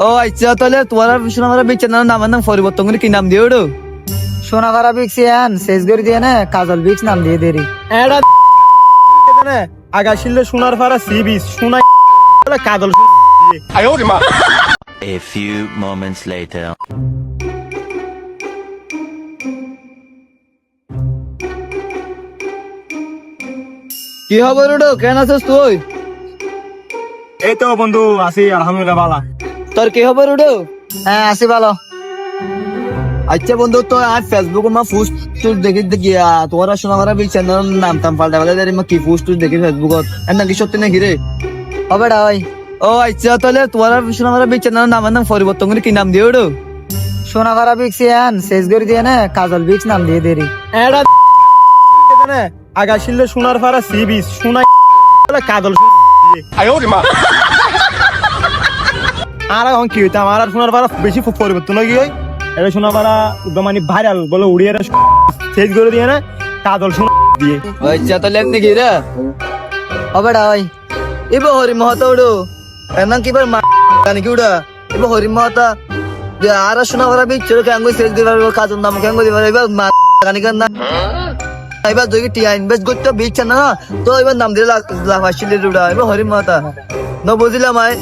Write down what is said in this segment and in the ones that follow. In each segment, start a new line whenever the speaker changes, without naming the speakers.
ও আচ্ছা তাহলে তোমার সোনামারা বিচ্ছেদ নামের নাম পরিবর্তন করে কি নাম দিয়ে ওড়ো
সোনাগারা বিক্স আন শেষ করে দিয়ে না কাজল বিক্স নাম দিয়ে দেরি।
এটা এখানে আগা শিললে সোনার ফারা সি বিচ সোনা কাদল
A few moments later.
কি খবর ওড়ো কেন আছিস তুই?
এই তো বন্ধু আছি আলহামদুলিল্লাহ বালা
তোর কি খবর ওড়ো
হ্যাঁ আসি ভালো।
আচ্ছা বন্ধু তো আজ ফেসবুক মা পোস্ট টুস দেখি দেখি তোরা সোনামারা বিচ্ছেদ নাম টাম পাল্টা পাল্টা মা কি পোস্ট টুস দেখি ফেসবুকত এর নাকি সত্যি নাকি রে?
হবে ডা ওই।
ও আচ্ছা তাহলে তোমার সোনামারা বিচ্ছেদ নামের নাম পরিবর্তন করে কি নাম দিয়ে ওড়ো
সোনাগারা বিক্স আন শেষ করে দিয়ে না কাজল বিক্স নাম দিয়ে দেরি।
এটা এখানে আগা শিললে সোনার ফারা সি বিচ সোনা কাদল আর এখন কি হইতাম? আর সোনার ফারা বেশি পরিবর্তন হয়ে গিয়ে এটা সোনার ফারা মানে ভাইরাল বলে উড়িয়ে শেষ করে দিয়ে না কাদল সোনা দিয়ে।
ও আচ্ছা তাহলে এক নাকি রে?
হবে ডা ওই
এবার হরি মহাতা উড়ো। এর নাম কি বার মা নাকি উড়া? এবার হরি মহাতা যে আর সোনামারা বিচ্ছেদ কেন শেষ দিবার কাজের নাম কেন দিবার এবার মা কানি কান না। এবার যদি টিয়া ইনভেস্ট করতে বিচ্ছে না, তো এবার নাম দিয়ে লাভ আসছিল উড়া এবার হরি মহাতা ন বুঝলাম আয়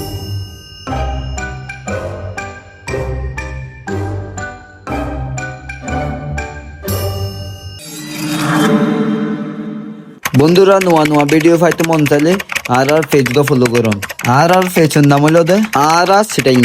বন্ধুরা, নোয়া নোয়া ভিডিও পাইতে মন চাইলে আর আর পেজটা ফলো করুন। আর আর পেজের নাম হলো দে আর আর সেটাই